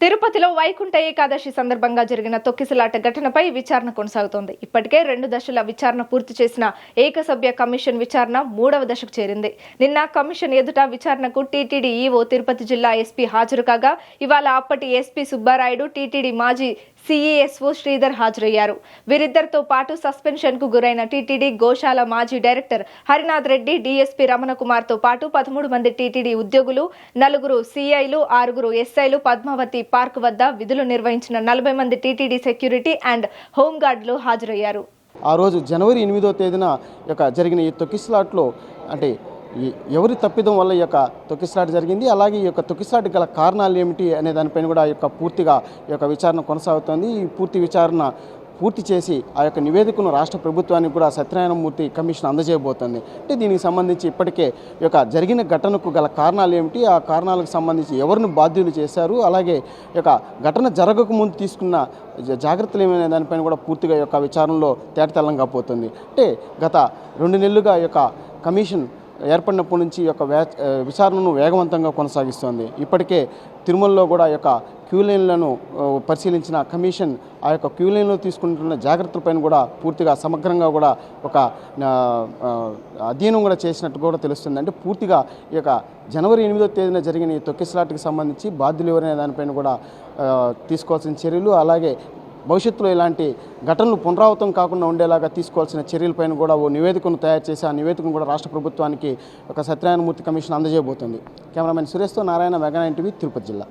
తిరుపతిలో వైకుంఠ ఏకాదశి సందర్భంగా జరిగిన తొక్కిసలాట ఘటనపై విచారణ కొనసాగుతోంది. ఇప్పటికే రెండు దశల విచారణ పూర్తి చేసిన ఏకసభ్య కమిషన్ విచారణ మూడవ దశకు చేరింది. నిన్న కమిషన్ ఎదుట విచారణకు టీటీడీ ఈవో తిరుపతి జిల్లా ఎస్పీ హాజరు కాగా ఇవాళ అప్పటి ఎస్పీ సుబ్బారాయుడు టీటీడీ మాజీ సీఈఎస్ఓ శ్రీధర్ హాజరయ్యారు. వీరిద్దరితో పాటు సస్పెన్షన్కు గురైన టీటీడీ గోశాల మాజీ డైరెక్టర్ హరినాథ్ రెడ్డి డీఎస్పీ రమణ కుమార్తో పాటు పదమూడు మంది టీటీడీ ఉద్యోగులు నలుగురు సీఐలు ఆరుగురు ఎస్ఐలు పద్మావతి పార్క్ వద్ద విధులు నిర్వహించిన నలభై మంది టీటీడీ సెక్యూరిటీ అండ్ హోంగార్డులు హాజరయ్యారు. ఆ రోజు జనవరి ఎనిమిదో తేదీన యొక్క జరిగిన ఈ తొక్కిస్లాట్లో అంటే ఎవరి తప్పిదం వల్ల ఈ యొక్క తొక్కిసలాట జరిగింది? అలాగే ఈ యొక్క తొక్కిసలాట గల కారణాలు ఏమిటి అనే దానిపైన కూడా ఈ యొక్క పూర్తిగా ఈ యొక్క విచారణ కొనసాగుతోంది. ఈ పూర్తి విచారణ పూర్తి చేసి ఆ యొక్క నివేదికను రాష్ట్ర ప్రభుత్వానికి కూడా సత్యనారాయణమూర్తి కమిషన్ అందజేయబోతోంది. అంటే దీనికి సంబంధించి ఇప్పటికే ఈ యొక్క జరిగిన ఘటనకు గల కారణాలు ఏమిటి? ఆ కారణాలకు సంబంధించి ఎవరిని బాధ్యులు చేశారు? అలాగే ఈ యొక్క ఘటన జరగక ముందు తీసుకున్న జాగ్రత్తలు ఏమైనా దానిపైన కూడా పూర్తిగా ఈ యొక్క విచారణలో తేటతెల్లంగా పోతుంది. అంటే గత రెండు నెలలుగా ఈ యొక్క కమిషన్ ఏర్పడినప్పటి నుంచి ఈ యొక్క విచారణను వేగవంతంగా కొనసాగిస్తోంది. ఇప్పటికే తిరుమలలో కూడా యొక్క క్యూ లైన్లను పరిశీలించిన కమిషన్ ఆ యొక్క క్యూ లైన్లో తీసుకుంటున్న జాగ్రత్తలపైన కూడా పూర్తిగా సమగ్రంగా కూడా ఒక అధ్యయనం కూడా చేసినట్టు కూడా తెలుస్తుంది. అంటే పూర్తిగా ఈ యొక్క జనవరి ఎనిమిదో తేదీన జరిగిన ఈ తొక్కిసలాట్కి సంబంధించి బాధ్యులు ఎవరైనా దానిపైన కూడా తీసుకోవాల్సిన చర్యలు అలాగే భవిష్యత్తులో ఇలాంటి ఘటనలు పునరావృతం కాకుండా ఉండేలాగా తీసుకోవాల్సిన చర్యలపైన కూడా ఓ నివేదికను తయారు చేసి ఆ నివేదికను కూడా రాష్ట్ర ప్రభుత్వానికి ఒక సత్యనారాయణమూర్తి కమిషన్ అందజేయబోతుంది. కెమెరామెన్ సురేష్తో నారాయణ మెగా ఎన్టీవీ తిరుపతి జిల్లా.